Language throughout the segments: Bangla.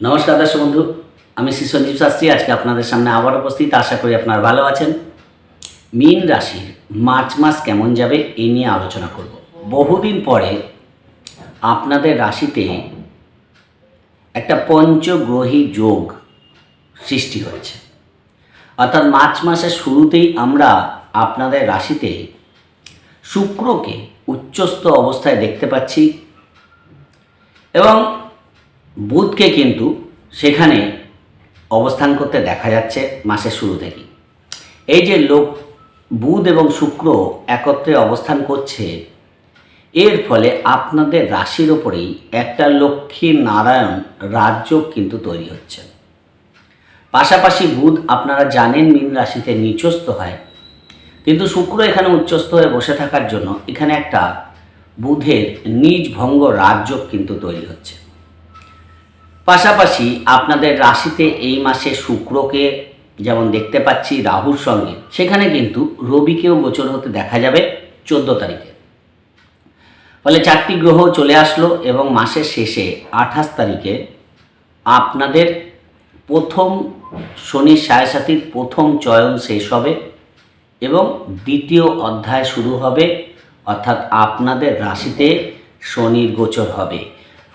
নমস্কার দর্শক বন্ধু, আমি শ্রী সঞ্জীব শাস্ত্রী, আজকে আপনাদের সামনে আবার উপস্থিত। আশা করি আপনারা ভালো আছেন। মীন রাশির মার্চ মাস কেমন যাবে এই নিয়ে আলোচনা করব। বহুদিন পরে আপনাদের রাশিতে একটা পঞ্চগ্রহী যোগ সৃষ্টি হয়েছে। অর্থাৎ মার্চ মাসের শুরুতেই আমরা আপনাদের রাশিতে শুক্রকে উচ্চস্থ অবস্থায় দেখতে পাচ্ছি এবং বুধকে কিন্তু সেখানে অবস্থান করতে দেখা যাচ্ছে মাসের শুরু থেকেই। এই যে লোক বুধ এবং শুক্র একত্রে অবস্থান করছে, এর ফলে আপনাদের রাশির ওপরেই একটা লক্ষ্মী নারায়ণ রাজ্য কিন্তু তৈরি হচ্ছে। পাশাপাশি বুধ আপনারা জানেন মীন রাশিতে নিচস্থ হয়, কিন্তু শুক্র এখানে উচ্চস্থ হয়ে বসে থাকার জন্য এখানে একটা বুধের নিজ ভঙ্গ রাজ্য কিন্তু তৈরি হচ্ছে। পাশাপাশি আপনাদের রাশিতে এই মাসে শুক্রকে যেমন দেখতে পাচ্ছি রাহুর সঙ্গে, সেখানে কিন্তু রবিকেও গোচর হতে দেখা যাবে চোদ্দ তারিখে। ফলে চারটি গ্রহ চলে আসলো এবং মাসের শেষে আঠাশ তারিখে আপনাদের প্রথম শনি সায়াসাতির প্রথম চয়ন শেষ হবে এবং দ্বিতীয় অধ্যায় শুরু হবে, অর্থাৎ আপনাদের রাশিতে শনির গোচর হবে।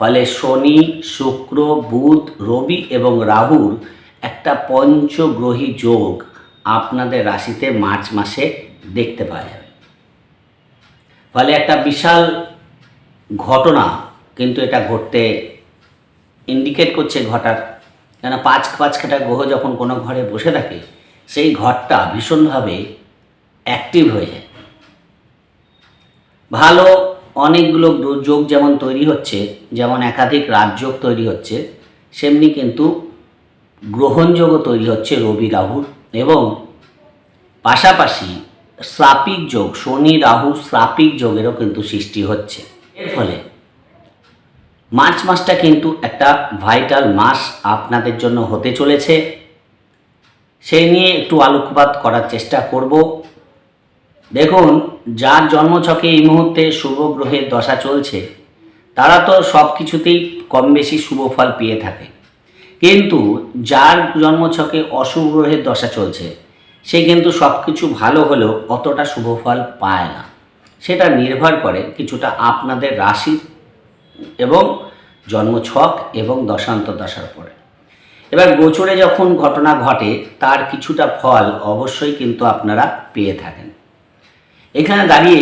ফলে শনি, শুক্র, বুধ, রবি এবং রাহুর একটা পঞ্চগ্রহী যোগ আপনাদের রাশিতে মার্চ মাসে দেখতে পাওয়া যাবে। ফলে একটা বিশাল ঘটনা কিন্তু এটা ঘটতে ইন্ডিকেট করছে ঘটার। কেন পাঁচ পাঁচ কাটা গ্রহ যখন কোনো ঘরে বসে থাকে, সেই ঘরটা ভীষণভাবে অ্যাক্টিভ হয়ে যায়। ভালো অনেকগুলো যোগ যেমন তৈরি হচ্ছে, যেমন একাধিক রাজযোগ তৈরি হচ্ছে, সেমনি কিন্তু গ্রহণযোগও তৈরি হচ্ছে রবি, রাহুর এবং পাশাপাশি শ্রাপিক যোগ, শনি, রাহু শ্রাপিক যোগেরও কিন্তু সৃষ্টি হচ্ছে। এর ফলে মার্চ মাসটা কিন্তু একটা ভাইটাল মাস আপনাদের জন্য হতে চলেছে। সেই নিয়ে একটু আলোকপাত করার চেষ্টা করব। দেখুন, যার জন্মছকে এই মুহূর্তে শুভ গ্রহের দশা চলছে, তারা তো সব কিছুতেই কম বেশি শুভ ফল পেয়ে থাকে। কিন্তু যার জন্মছকে অশুভ গ্রহের দশা চলছে, সে কিন্তু সব কিছু ভালো হলেও অতটা শুভ ফল পায় না। সেটা নির্ভর করে কিছুটা আপনাদের রাশির এবং জন্মছক এবং দশান্ত দশার উপরে। এবার গোচরে যখন ঘটনা ঘটে, তার কিছুটা ফল অবশ্যই কিন্তু আপনারা পেয়ে থাকেন। এখানে দাঁড়িয়ে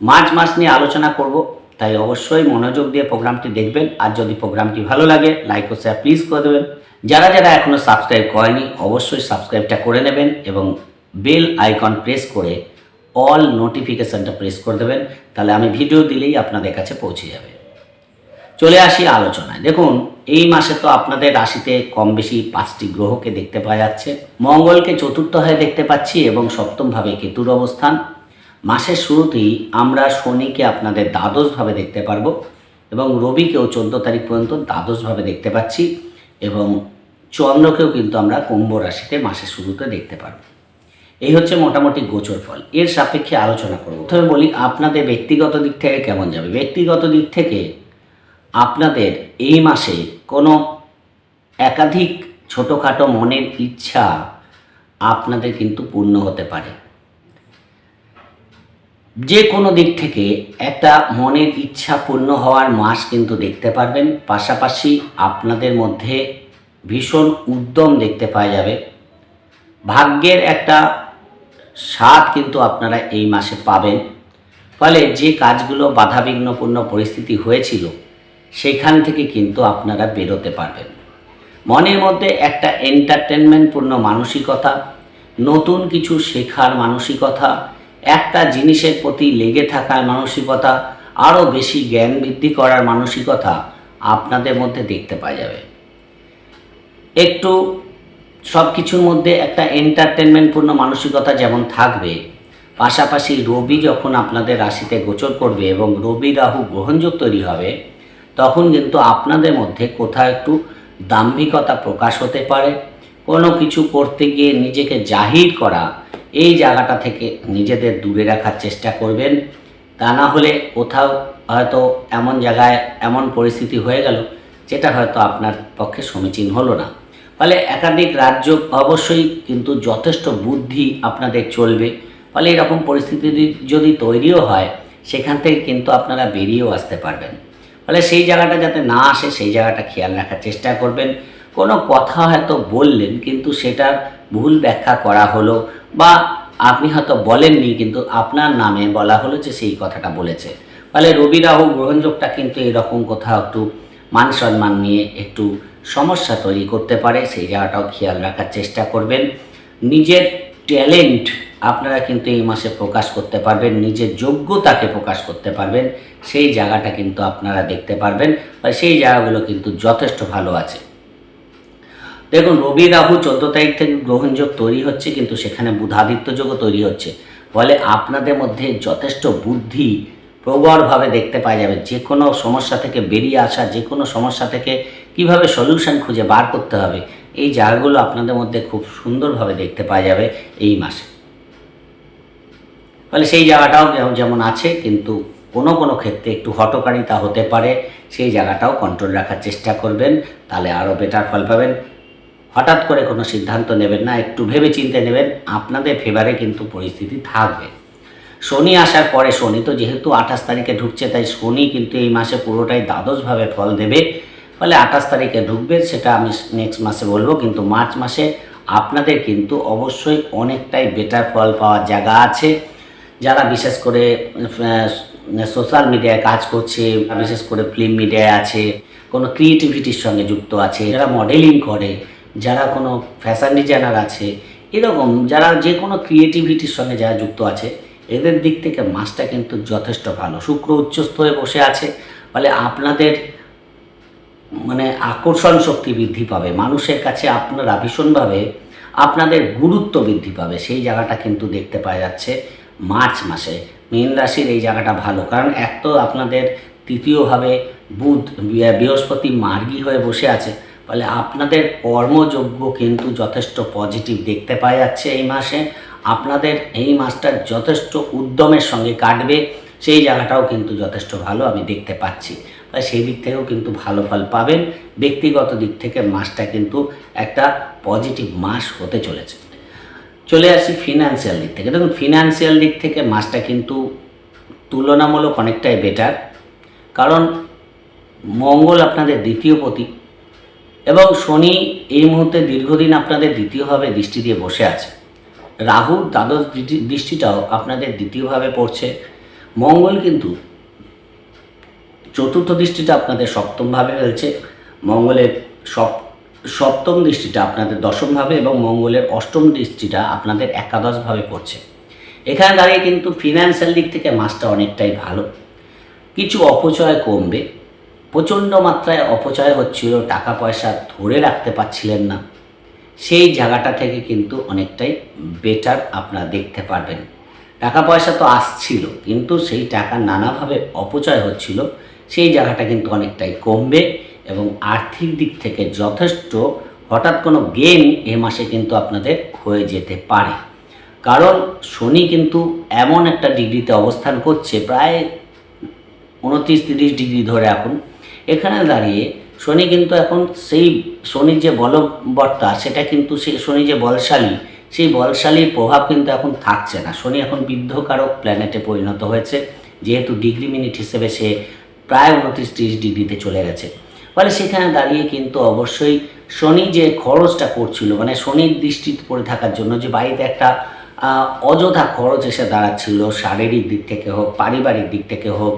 মার্চ মাস নিয়ে আলোচনা করব, তাই অবশ্যই মনোযোগ দিয়ে প্রোগ্রামটি দেখবেন। আর যদি প্রোগ্রামটি ভালো লাগে লাইক ও শেয়ার প্লিজ করে দেবেন। যারা যারা এখনও সাবস্ক্রাইব করেনি, অবশ্যই সাবস্ক্রাইবটা করে নেবেন এবং বেল আইকন প্রেস করে অল নোটিফিকেশানটা প্রেস করে দেবেন, তাহলে আমি ভিডিও দিলেই আপনাদের কাছে পৌঁছে যাবে। চলে আসি আলোচনায়। দেখুন, এই মাসে তো আপনাদের রাশিতে কম বেশি পাঁচটি গ্রহকে দেখতে পাওয়া যাচ্ছে। মঙ্গলকে চতুর্থ হয়ে দেখতে পাচ্ছি এবং সপ্তমভাবে কেতুর অবস্থান। মাসের শুরুতেই আমরা শনিকে আপনাদের দ্বাদশভাবে দেখতে পারব এবং রবিকেও চোদ্দ তারিখ পর্যন্ত দ্বাদশভাবে দেখতে পাচ্ছি এবং চন্দ্রকেও কিন্তু আমরা কুম্ভ রাশিতে মাসের শুরুতে দেখতে পারব। এই হচ্ছে মোটামুটি গোচর ফল। এর সাপেক্ষে আলোচনা করব। প্রথমে বলি, আপনাদের ব্যক্তিগত দিক থেকে কেমন যাবে? ব্যক্তিগত দিক থেকে আপনাদের এই মাসে কোনো একাধিক ছোটোখাটো মনের ইচ্ছা আপনাদের কিন্তু পূর্ণ হতে পারে। যে কোনো দিক থেকে একটা মনের ইচ্ছা পূর্ণ হওয়ার মাস কিন্তু দেখতে পারবেন। পাশাপাশি আপনাদের মধ্যে ভীষণ উদ্যম দেখতে পাওয়া যাবে। ভাগ্যের একটা স্বাদ কিন্তু আপনারা এই মাসে পাবেন। ফলে যে কাজগুলো বাধাবিঘ্নপূর্ণ পরিস্থিতি হয়েছিল, সেখান থেকে কিন্তু আপনারা বেরোতে পারবেন। মনের মধ্যে একটা এন্টারটেনমেন্টপূর্ণ মানসিকতা, নতুন কিছু শেখার মানসিকতা একটা জিনিসের প্রতি লেগে থাকার মানসিকতা, আরও বেশি জ্ঞান বৃদ্ধি করার মানসিকতা আপনাদের মধ্যে দেখতে পাওয়া যাবে। একটু সব কিছুর মধ্যে একটা এন্টারটেনমেন্টপূর্ণ মানসিকতা যেমন থাকবে, পাশাপাশি রবি যখন আপনাদের রাশিতে গোচর করবে এবং রবি রাহু গ্রহণযোগ তৈরি হবে, তখন কিন্তু আপনাদের মধ্যে কোথাও একটু দাম্ভিকতা প্রকাশ হতে পারে। কোনো কিছু করতে গিয়ে নিজেকে জাহির করা, এই জায়গাটা থেকে নিজেদের দূরে রাখার চেষ্টা করবেন। তা না হলে কোথাও হয়তো এমন জায়গায় এমন পরিস্থিতি হয়ে গেল, যেটা হয়তো আপনার পক্ষে সমীচীন হলো না। ফলে একাধিক রাজ্য অবশ্যই কিন্তু যথেষ্ট বুদ্ধি আপনাদের চলবে। ফলে এরকম পরিস্থিতি যদি- তৈরিও হয়, সেখান থেকে কিন্তু আপনারা বেরিয়েও আসতে পারবেন। ফলে সেই জায়গাটা যাতে না আসে, সেই জায়গাটা খেয়াল রাখার চেষ্টা করবেন। কোনো কথা হয়তো বললেন, কিন্তু সেটার ভুল ব্যাখ্যা করা হলো বা আপনি হয়তো বলেননি, কিন্তু আপনার নামে বলা হলো যে সেই কথাটা বলেছে। ফলে রবি রাহু গ্রহণযোগটা কিন্তু এরকম কোথাও একটু মান সম্মান নিয়ে একটু সমস্যা তৈরি করতে পারে, সেই জায়গাটাও খেয়াল রাখার চেষ্টা করবেন। নিজের ট্যালেন্ট আপনারা কিন্তু এই মাসে প্রকাশ করতে পারবেন, নিজের যোগ্যতাকে প্রকাশ করতে পারবেন, সেই জায়গাটা কিন্তু আপনারা দেখতে পারবেন। বা সেই জায়গাগুলো কিন্তু যথেষ্ট ভালো আছে। দেখুন, রবি রাহু চোদ্দ তারিখ থেকে গ্রহণযোগ তৈরি হচ্ছে, কিন্তু সেখানে বুধাদিত্য যোগও তৈরি হচ্ছে। ফলে আপনাদের মধ্যে যথেষ্ট বুদ্ধি প্রবলভাবে দেখতে পাওয়া যাবে। যে কোনো সমস্যা থেকে বেরিয়ে আসা, যে কোনো সমস্যা থেকে কীভাবে সলিউশন খুঁজে বার করতে হবে, এই জায়গাগুলো আপনাদের মধ্যে খুব সুন্দরভাবে দেখতে পাওয়া যাবে এই মাসে। ফলে সেই জায়গাটাও যেমন- আছে, কিন্তু কোনো কোনো ক্ষেত্রে একটু হটকারিতা হতে পারে। সেই জায়গাটাও কন্ট্রোল রাখার চেষ্টা করবেন, তাহলে আরও বেটার ফল পাবেন। হঠাৎ করে কোনো সিদ্ধান্ত নেবেন না, একটু ভেবে চিন্তে নেবেন, আপনাদের ফেভারে কিন্তু পরিস্থিতি থাকবে। শনি আসার পরে, শনি তো যেহেতু আঠাশ তারিখে ঢুকছে, তাই শনি কিন্তু এই মাসে পুরোটাই দ্বাদশভাবে ফল দেবে। ফলে আঠাশ তারিখে ঢুকবে, সেটা আমি নেক্সট মাসে বলব, কিন্তু মার্চ মাসে আপনাদের কিন্তু অবশ্যই অনেকটাই বেটার ফল পাওয়ার জায়গা আছে। যারা বিশেষ করে সোশ্যাল মিডিয়ায় কাজ করছে, বিশেষ করে ফিল্ম মিডিয়ায় আছে, কোনো ক্রিয়েটিভিটির সঙ্গে যুক্ত আছে, যারা মডেলিং করে যারা কোনো ফ্যাশন ডিজাইনার আছে, এরকম যারা যে কোনো ক্রিয়েটিভিটির সঙ্গে যারা যুক্ত আছে, এদের দিক থেকে মাসটা কিন্তু যথেষ্ট ভালো। শুক্র উচ্চস্থ হয়ে বসে আছে, ফলে আপনাদের মানে আকর্ষণ শক্তি বৃদ্ধি পাবে। মানুষের কাছে আপনারা ভীষণভাবে আপনাদের গুরুত্ব বৃদ্ধি পাবে। সেই জায়গাটা কিন্তু দেখতে পাওয়া যাচ্ছে মার্চ মাসে। মীন রাশির এই জায়গাটা ভালো। কারণ এক তো আপনাদের তৃতীয়ভাবে বুধ, বৃহস্পতি মার্গী হয়ে বসে আছে। ফলে আপনাদের কর্মযোগ্য কিন্তু যথেষ্ট পজিটিভ দেখতে পাওয়া যাচ্ছে এই মাসে। আপনাদের এই মাসটা যথেষ্ট উদ্যমের সঙ্গে কাটবে, সেই জায়গাটাও কিন্তু যথেষ্ট ভালো আমি দেখতে পাচ্ছি। তাই সেই দিক থেকেও কিন্তু ভালো ফল পাবেন। ব্যক্তিগত দিক থেকে মাসটা কিন্তু একটা পজিটিভ মাস হতে চলেছে। চলে আসি ফিনান্সিয়াল দিক থেকে। দেখুন ফিনান্সিয়াল দিক থেকে মাসটা কিন্তু তুলনামূলক অনেকটাই বেটার কারণ মঙ্গল আপনাদের দ্বিতীয় পতি। এবং শনি এই মুহূর্তে দীর্ঘদিন আপনাদের দ্বিতীয়ভাবে দৃষ্টি দিয়ে বসে আছে। রাহুর দ্বাদশ দৃষ্টি- দৃষ্টিটাও আপনাদের দ্বিতীয়ভাবে পড়ছে। মঙ্গল কিন্তু চতুর্থ দৃষ্টিটা আপনাদের সপ্তমভাবে ফেলছে। মঙ্গলের সপ, সপ্তম দৃষ্টিটা আপনাদের দশমভাবে এবং মঙ্গলের অষ্টম দৃষ্টিটা আপনাদের একাদশভাবে পড়ছে। এখানে দাঁড়িয়ে কিন্তু ফিনান্সিয়াল দিক থেকে মাসটা অনেকটাই ভালো। কিছু অপচয় কমবে। প্রচণ্ড মাত্রায় অপচয় হচ্ছিল টাকা পয়সা ধরে রাখতে পারছিলেন না। সেই জায়গাটা থেকে কিন্তু অনেকটাই বেটার আপনারা দেখতে পারবেন। টাকা পয়সা তো আসছিল, কিন্তু সেই টাকা নানাভাবে অপচয় হচ্ছিল, সেই জায়গাটা কিন্তু অনেকটাই কমবে এবং আর্থিক দিক থেকে যথেষ্ট হঠাৎ কোনো গেম এ মাসে কিন্তু আপনাদের হয়ে যেতে পারে। কারণ শনি কিন্তু এমন একটা ডিগ্রিতে অবস্থান করছে, প্রায় উনত্রিশ তিরিশ ডিগ্রি ধরে এখন এখানে দাঁড়িয়ে শনি কিন্তু এখন সেই শনির যে বলবর্তা, সেটা কিন্তু সেই শনি যে বলশালী, সেই বলশালীর প্রভাব কিন্তু এখন থাকছে না। শনি এখন বিদ্ধকারক প্ল্যানেটে পরিণত হয়েছে, যেহেতু ডিগ্রি মিনিট হিসেবে সে প্রায় উনত্রিশ তিরিশ ডিগ্রিতে চলে গেছে। ফলে সেখানে দাঁড়িয়ে কিন্তু অবশ্যই শনি যে খরচটা করছিল মানে শনির দৃষ্টি পড়ে থাকার জন্য যে বাড়িতে একটা অযথা খরচ এসে দাঁড়াচ্ছিল, শারীরিক দিক থেকে হোক, পারিবারিক দিক থেকে হোক,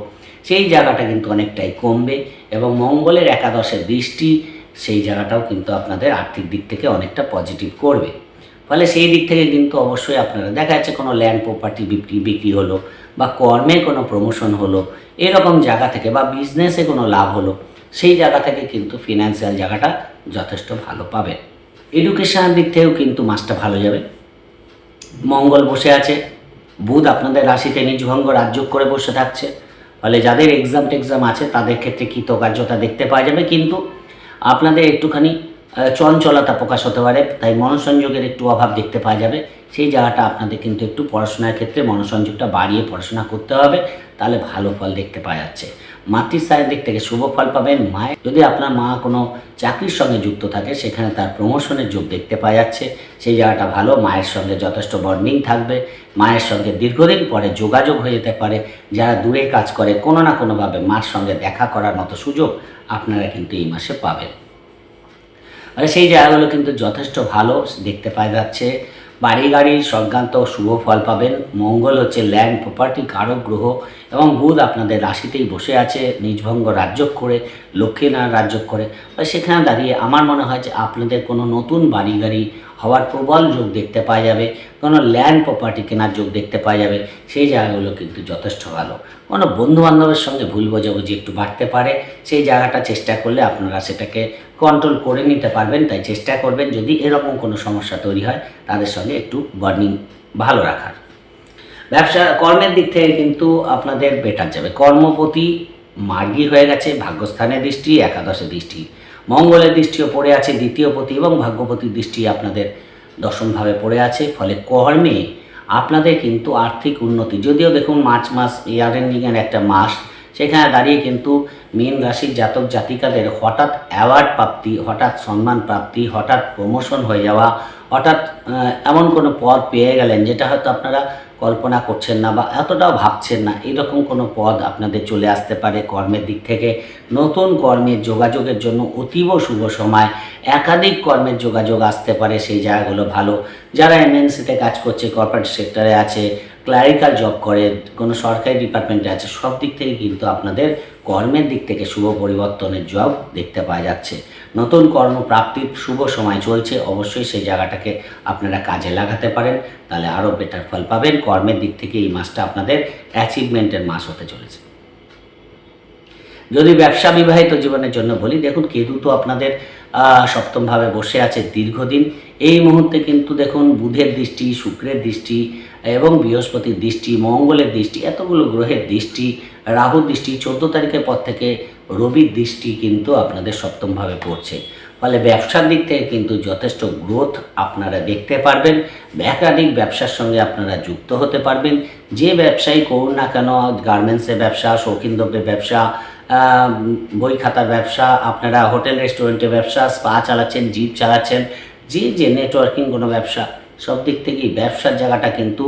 সেই জায়গাটা কিন্তু অনেকটাই কমবে। এবং মঙ্গলের একাদশের দৃষ্টি সেই জায়গাটাও কিন্তু আপনাদের আর্থিক দিক থেকে অনেকটা পজিটিভ করবে। ফলে সেই দিক থেকে কিন্তু অবশ্যই আপনারা, দেখা যাচ্ছে কোনো ল্যান্ড প্রপার্টি বিক্রি বিক্রি হলো বা কর্মে কোনো প্রমোশন হলো, এরকম জায়গা থেকে বা বিজনেসে কোনো লাভ হলো, সেই জায়গা থেকে কিন্তু ফিনান্সিয়াল জায়গাটা যথেষ্ট ভালো পাবেন। এডুকেশনের দিক থেকেও কিন্তু মাসটা ভালো যাবে। মঙ্গল বসে আছে, বুধ আপনাদের রাশিতে নিজভঙ্গ রাজ্য করে বসে থাকছে। ফলে যাদের এক্সাম টেক্সাম আছে, তাদের ক্ষেত্রে কৃতকার্যতা দেখতে পাওয়া যাবে। কিন্তু আপনাদের একটুখানি চঞ্চলতা প্রকাশ হতে পারে, তাই মনোসংযোগের একটু অভাব দেখতে পাওয়া যাবে। সেই জায়গাটা আপনাদের কিন্তু একটু পড়াশোনার ক্ষেত্রে মনোসংযোগটা বাড়িয়ে পড়াশোনা করতে হবে, তাহলে ভালো ফল দেখতে পাওয়া যাচ্ছে। মাতৃস্থানের দিক থেকে শুভ ফল পাবেন। মায়ের যদি আপনার মা কোনো চাকরির সঙ্গে যুক্ত থাকে, সেখানে তার প্রমোশনের যোগ দেখতে পাওয়া যাচ্ছে। সেই জায়গাটা ভালো, মায়ের সঙ্গে যথেষ্ট বন্ডিং থাকবে। মায়ের সঙ্গে দীর্ঘদিন পরে যোগাযোগ হয়ে যেতে পারে। যারা দূরে কাজ করে, কোনো না কোনোভাবে মার সঙ্গে দেখা করার মতো সুযোগ আপনারা কিন্তু এই মাসে পাবেন। মানে সেই জায়গাগুলো কিন্তু যথেষ্ট ভালো দেখতে পাওয়া যাচ্ছে। বাড়ি গাড়ির সংক্রান্ত শুভ ফল পাবেন। মঙ্গল হচ্ছে ল্যান্ড প্রপার্টি, কারক গ্রহ এবং বুধ আপনাদের রাশিতেই বসে আছে নিজভঙ্গ রাজ্য করে লক্ষ্মীনারায়ণ রাজ্য করে। সেখানে দাঁড়িয়ে আমার মনে হয় যে আপনাদের কোনো নতুন বাড়ি গাড়ি হওয়ার প্রবল যোগ দেখতে পাওয়া যাবে, কোনো ল্যান্ড প্রপার্টি কেনার যোগ দেখতে পাওয়া যাবে, সেই জায়গাগুলো কিন্তু যথেষ্ট ভালো। কোনো বন্ধু বান্ধবের সঙ্গে ভুল বোঝাবুঝি একটু বাড়তে পারে, সেই জায়গাটা চেষ্টা করলে আপনারা সেটাকে কন্ট্রোল করে নিতে পারবেন, তাই চেষ্টা করবেন যদি এরকম কোনো সমস্যা তৈরি হয়, তাদের সঙ্গে একটু বার্নিং ভালো রাখার। ব্যবসা, কর্মের দিক থেকে কিন্তু আপনাদের বেটার যাবে। কর্মপতি মার্গী হয়ে গেছে, ভাগ্যস্থানের দৃষ্টি একাদশের দৃষ্টি। মঙ্গলের দৃষ্টিও পড়ে আছে, দ্বিতীয় পতি এবং ভাগ্যপতির দৃষ্টি আপনাদের দশমভাবে পড়ে আছে, ফলে কর্মে আপনাদের কিন্তু আর্থিক উন্নতি। যদিও দেখুন মার্চ মাস ইয়ার এন্ডিংয়ের একটা মাস, সেখানে দাঁড়িয়ে কিন্তু মীন রাশির জাতক জাতিকাদের হঠাৎ অ্যাওয়ার্ড প্রাপ্তি, হঠাৎ সম্মান প্রাপ্তি, হঠাৎ প্রমোশন হয়ে যাওয়া হঠাৎ এমন কোনো পদ পেয়ে গেলেন যেটা হয়তো আপনারা কল্পনা করছেন না বা এতটাও ভাবছেন না। এরকম কোনো পদ আপনাদের চলে আসতে পারে কর্মের দিক থেকে। নতুন কর্মের যোগাযোগের জন্য অতীব শুভ সময়। একাধিক কর্মের যোগাযোগ আসতে পারে, সেই জায়গাগুলো ভালো। যারা এমএনসিতে কাজ করছে কর্পোরেট সেক্টরে আছে ক্লারিক্যাল জব করে, কোনো সরকারি ডিপার্টমেন্টে আছে, সব দিক থেকে কিন্তু আপনাদের কর্মের দিক থেকে শুভ পরিবর্তনের জব দেখতে পাওয়া যাচ্ছে। নতুন কর্মপ্রাপ্তির শুভ সময় চলছে, অবশ্যই সেই জায়গাটাকে আপনারা কাজে লাগাতে পারেন, তাহলে আরও বেটার ফল পাবেন। কর্মের দিক থেকে এই মাসটা আপনাদের অ্যাচিভমেন্টের মাস হতে চলেছে। যদি ব্যবসা বিবাহিত জীবনের জন্য বলি, দেখুন কেতু তো আপনাদের সপ্তমভাবে বসে আছে দীর্ঘদিন। এই মুহূর্তে কিন্তু দেখুন বুধের দৃষ্টি, শুক্রের দৃষ্টি এবং বৃহস্পতির দৃষ্টি, মঙ্গলের দৃষ্টি, এতগুলো গ্রহের দৃষ্টি, রাহুর দৃষ্টি, চোদ্দ তারিখের পর থেকে রবির দৃষ্টি কিন্তু আপনাদের সপ্তমভাবে পড়ছে। ফলে ব্যবসার দিক থেকে কিন্তু যথেষ্ট গ্রোথ আপনারা দেখতে পারবেন। একাধিক ব্যবসার সঙ্গে আপনারা যুক্ত হতে পারবেন। যে ব্যবসায়ী করুন না কেন, গার্মেন্টসের ব্যবসা শৌখিন দ্রব্যের ব্যবসা বই খাতার ব্যবসা, আপনারা হোটেল, রেস্টুরেন্টের ব্যবসা, স্পা চালাচ্ছেন, জিপ চালাচ্ছেন, যে যে নেটওয়ার্কিং কোনো ব্যবসা সব দিক থেকেই ব্যবসার জায়গাটা কিন্তু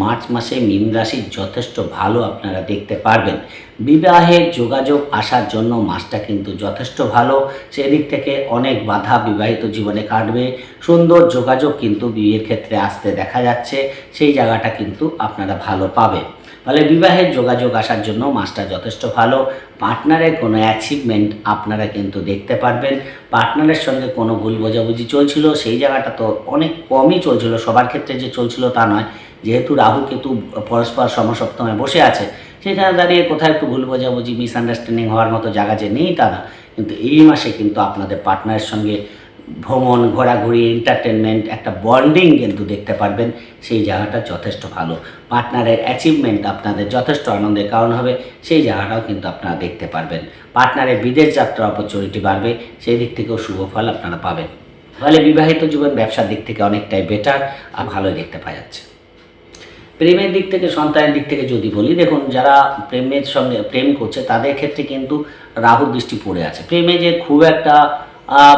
মার্চ মাসে মীন রাশির যথেষ্ট ভালো আপনারা দেখতে পারবেন। বিবাহের যোগাযোগ আসার জন্য মাসটা কিন্তু যথেষ্ট ভালো। সেদিক থেকে অনেক বাধা বিবাহিত জীবনে কাটবে। সুন্দর যোগাযোগ কিন্তু বিয়ের ক্ষেত্রে আসতে দেখা যাচ্ছে। সেই জায়গাটা কিন্তু আপনারা ভালো পাবেন। ফলে বিবাহের যোগাযোগ আসার জন্য মাসটা যথেষ্ট ভালো। পার্টনারের কোনো অ্যাচিভমেন্ট আপনারা কিন্তু দেখতে পারবেন। পার্টনারের সঙ্গে কোনো ভুল বোঝাবুঝি চলছিল, সেই জায়গাটা তো অনেক কমই চলছিল। সবার ক্ষেত্রে যে চলছিল তা নয়। যেহেতু রাহু কেতু পরস্পর সমসপ্তমে বসে আছে, সেখানে দাঁড়িয়ে কোথায় একটু ভুল বোঝাবুঝি মিসআন্ডারস্ট্যান্ডিং হওয়ার মতো জায়গা যে নেই তা না কিন্তু এই মাসে কিন্তু আপনাদের পার্টনারের সঙ্গে ভ্রমণ, ঘোরাঘুরি এন্টারটেনমেন্ট একটা বন্ডিং কিন্তু দেখতে পারবেন। সেই জায়গাটা যথেষ্ট ভালো। পার্টনারের অ্যাচিভমেন্ট আপনাদের যথেষ্ট আনন্দের কারণ হবে, সেই জায়গাটাও কিন্তু আপনারা দেখতে পারবেন। পার্টনারের বিদেশ যাত্রা অপরচুনিটি বাড়বে, সেই দিক থেকেও শুভ ফল আপনারা পাবেন। ফলে বিবাহিত জীবন ব্যবসার দিক থেকে অনেকটাই বেটার আর ভালোই দেখতে পাওয়া যাচ্ছে। প্রেমের দিক থেকে, সন্তানের দিক থেকে যদি বলি, দেখুন, যারা প্রেমের সঙ্গে, প্রেম করছে, তাদের ক্ষেত্রে কিন্তু রাহুর দৃষ্টি পড়ে আছে। প্রেমে যে খুব একটা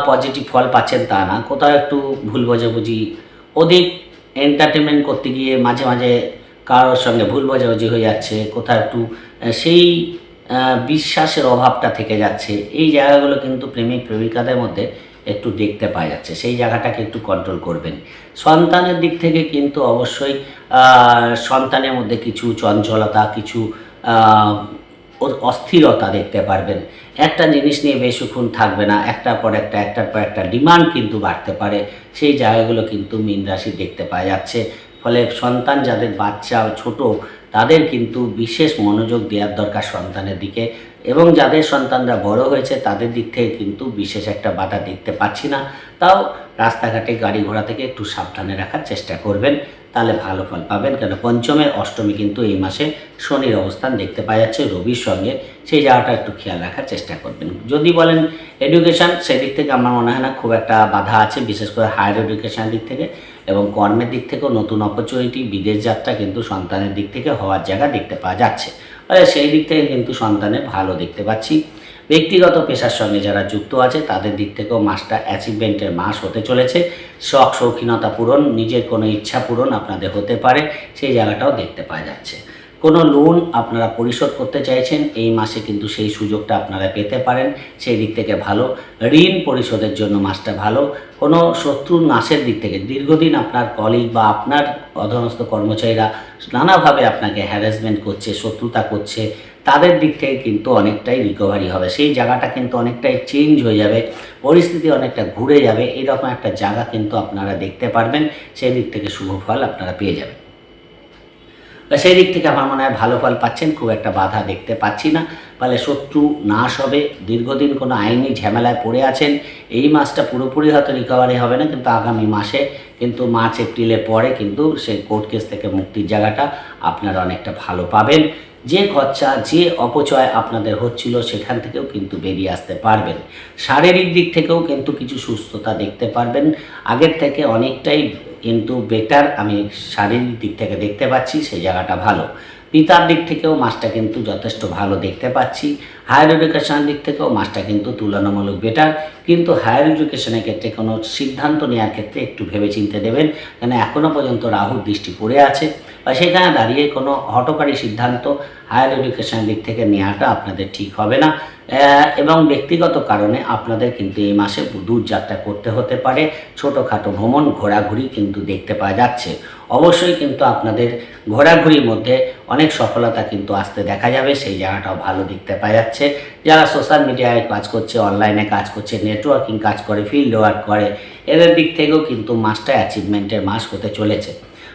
পজিটিভ ফল পাচ্ছেন তা না। কোথাও একটু ভুল বোঝাবুঝি। অধিক এন্টারটেনমেন্ট করতে গিয়ে মাঝে মাঝে কারোর সঙ্গে ভুল বোঝাবুঝি হয়ে যাচ্ছে, কোথাও একটু সেই বিশ্বাসের অভাবটা থেকে যাচ্ছে। এই জায়গাগুলো কিন্তু প্রেমিক, প্রেমিকাদের মধ্যে একটু দেখতে পাওয়া যাচ্ছে। সেই জায়গাটাকে একটু কন্ট্রোল করবেন। সন্তানের দিক থেকে কিন্তু অবশ্যই সন্তানের মধ্যে কিছু চঞ্চলতা, কিছু অস্থিরতা দেখতে পারবেন। একটা জিনিস নিয়ে বেশিক্ষণ থাকবে না, একটার পর একটা, একটার পর একটা ডিমান্ড কিন্তু বাড়তে পারে। সেই জায়গাগুলো কিন্তু মীন রাশি দেখতে পাওয়া যাচ্ছে। ফলে সন্তান যাদের বাচ্চা ছোট, তাদের কিন্তু বিশেষ মনোযোগ দেওয়ার দরকার সন্তানের দিকে। এবং যাদের সন্তানরা বড় হয়েছে, তাদের দিক থেকে কিন্তু বিশেষ একটা বাধা দেখতে পাচ্ছি না। তাও রাস্তাঘাটে গাড়ি ঘোড়া থেকে একটু সাবধানে রাখার চেষ্টা করবেন। তাহলে ভালো ফল পাবেন। কেন? পঞ্চমের অষ্টমী কিন্তু এই মাসে শনির অবস্থান দেখতে পাওয়া যাচ্ছে, রবির সঙ্গে সেই জায়গাটা একটু খেয়াল রাখার চেষ্টা করবেন। যদি বলেন এডুকেশন সেদিক থেকে আমার মনে হয় না খুব একটা বাধা আছে, বিশেষ করে হায়ার এডুকেশনের দিক থেকে এবং কর্মের দিক থেকেও নতুন অপরচুনিটি বিদেশ যাত্রা কিন্তু সন্তানের দিক থেকে হওয়ার জায়গা দেখতে পাওয়া যাচ্ছে। সেই দিক থেকে কিন্তু সন্তানের ভালো দেখতে পাচ্ছি। ব্যক্তিগত পেশার সঙ্গে যারা যুক্ত আছে, তাদের দিক থেকেও মাসটা অ্যাচিভমেন্টের মাস হতে চলেছে। শখ, শৌখিনতা পূরণ, নিজের কোনো ইচ্ছা পূরণ আপনাদের হতে পারে, সেই জায়গাটাও দেখতে পাওয়া যাচ্ছে। কোনো লোন আপনারা পরিশোধ করতে চাইছেন, এই মাসে কিন্তু সেই সুযোগটা আপনারা পেতে পারেন, সেই দিক থেকে ভালো। ঋণ পরিশোধের জন্য মাসটা ভালো। কোনো শত্রুর নাশের দিক থেকে দীর্ঘদিন আপনার কলিগ বা আপনার অধীনস্থ কর্মচারীরা নানাভাবে আপনাকে হ্যারাসমেন্ট করছে, শত্রুতা করছে তাদের দিক থেকে কিন্তু অনেকটাই রিকভারি হবে। সেই জায়গাটা কিন্তু অনেকটাই চেঞ্জ হয়ে যাবে। পরিস্থিতি অনেকটা ঘুরে যাবে। এরকম একটা জায়গা কিন্তু আপনারা দেখতে পারবেন। সেই দিক থেকে শুভ ফল আপনারা পেয়ে যাবেন। সেই দিক থেকে আমার মনে হয় ভালো ফল পাচ্ছেন। খুব একটা বাধা দেখতে পাচ্ছি না। ফলে শত্রু নাশ হবে। দীর্ঘদিন কোনো আইনি ঝামেলায় পড়ে আছেন। এই মাসটা পুরোপুরি হয়তো রিকভারি হবে না। কিন্তু আগামী মাসে কিন্তু মার্চ, এপ্রিলে পরে কিন্তু সেই কোর্ট কেস থেকে মুক্তির জায়গাটা আপনারা অনেকটা ভালো পাবেন। যে খরচা, যে অপচয় আপনাদের হচ্ছিল, সেখান থেকেও কিন্তু বেরিয়ে আসতে পারবেন। শারীরিক দিক থেকেও কিন্তু কিছু সুস্থতা দেখতে পারবেন। আগের থেকে অনেকটাই কিন্তু বেটার আমি শারীরিক দিক থেকে দেখতে পাচ্ছি, সেই জায়গাটা ভালো। পিতার দিক থেকেও মাছটা কিন্তু যথেষ্ট ভালো দেখতে পাচ্ছি। হায়ার এডুকেশনের দিক থেকেও মাছটা কিন্তু তুলনামূলক বেটার কিন্তু হায়ার এডুকেশনের ক্ষেত্রে কোনো সিদ্ধান্ত নেওয়ার ক্ষেত্রে একটু ভেবেচিন্তে দেবেন। কেন এখনও পর্যন্ত রাহুর দৃষ্টি পড়ে আছে। বা সেখানে দাঁড়িয়ে কোনো হটকারী সিদ্ধান্ত হায়ার এডুকেশনের দিক থেকে নেওয়াটা আপনাদের ঠিক হবে না। এবং ব্যক্তিগত কারণে আপনাদের কিন্তু এই মাসে দূর যাত্রা করতে হতে পারে। ছোটোখাটো ভ্রমণ, ঘোরাঘুরি কিন্তু দেখতে পাওয়া যাচ্ছে। অবশ্যই কিন্তু আপনাদের ঘোরাঘুরির মধ্যে অনেক সফলতা কিন্তু আসতে দেখা যাবে। সেই জায়গাটাও ভালো দেখতে পাওয়া যাচ্ছে। যারা সোশ্যাল মিডিয়ায় কাজ করছে অনলাইনে কাজ করছে নেটওয়ার্কিং কাজ করে ফিল্ড ওয়ার্ক করে, এদের দিক থেকেও কিন্তু মাসটা অ্যাচিভমেন্টের মাস হতে চলেছে।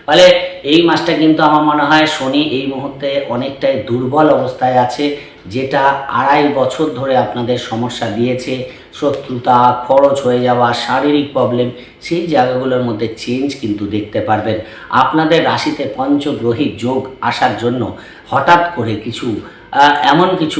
ফলে এই মাসটা কিন্তু আমার মনে হয় শনি এই মুহূর্তে অনেকটাই দুর্বল অবস্থায় আছে, যেটা আড়াই বছর ধরে আপনাদের সমস্যা দিয়েছে, শত্রুতা, খরচ হয়ে যাওয়া, শারীরিক প্রবলেম সেই জায়গাগুলোর মধ্যে চেঞ্জ কিন্তু দেখতে পারবেন। আপনাদের রাশিতে পঞ্চগ্রহী যোগ আসার জন্য হঠাৎ করে কিছু এমন কিছু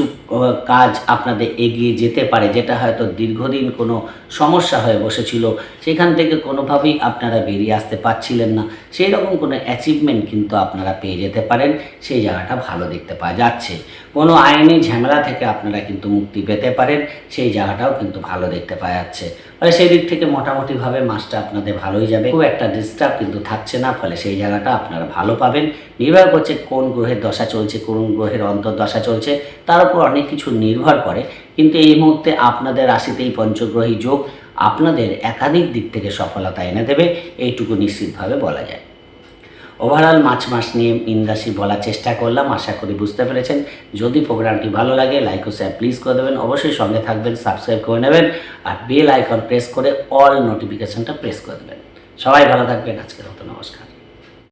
কাজ আপনাদের এগিয়ে যেতে পারে যেটা হয়তো দীর্ঘদিন কোনো সমস্যা হয়ে বসেছিল, সেখান থেকে কোনোভাবেই আপনারা বেরিয়ে আসতে পারছিলেন না। সেই রকম কোনো অ্যাচিভমেন্ট কিন্তু আপনারা পেয়ে যেতে পারেন, সেই জায়গাটা ভালো দেখতে পাওয়া যাচ্ছে। কোনো আইনি ঝামেলা থেকে আপনারা কিন্তু মুক্তি পেতে পারেন, সেই জায়গাটাও কিন্তু ভালো দেখতে পাওয়া যাচ্ছে। ফলে সেই দিক থেকে মোটামুটিভাবে মাসটা আপনাদের ভালোই যাবে। খুব একটা ডিস্টার্ব কিন্তু থাকছে না, ফলে সেই জায়গাটা আপনারা ভালো পাবেন। নির্ভর করছে কোন গ্রহের দশা চলছে, কোন গ্রহের অন্তর্দশা চলছে, তার উপর অনেক কিছু নির্ভর করে। কিন্তু এই মুহূর্তে আপনাদের রাশিতেই পঞ্চগ্রহী যোগ আপনাদের একাধিক দিক থেকে সফলতা এনে দেবে, এইটুকু নিশ্চিতভাবে বলা যায়। ওভারঅল মাছ মাস নিয়ে ইন্দাসি বলার চেষ্টা করলাম, আশা করি বুঝতে পেরেছেন। যদি প্রোগ্রামটি ভালো লাগে লাইক ও শেয়ার প্লিজ করে দেবেন। অবশ্যই সঙ্গে থাকবেন সাবস্ক্রাইব করে নেবেন, আর বেল আইকন প্রেস করে অল নোটিফিকেশানটা প্রেস করে দেবেন। সবাই ভালো থাকবেন, আজকের মতো নমস্কার।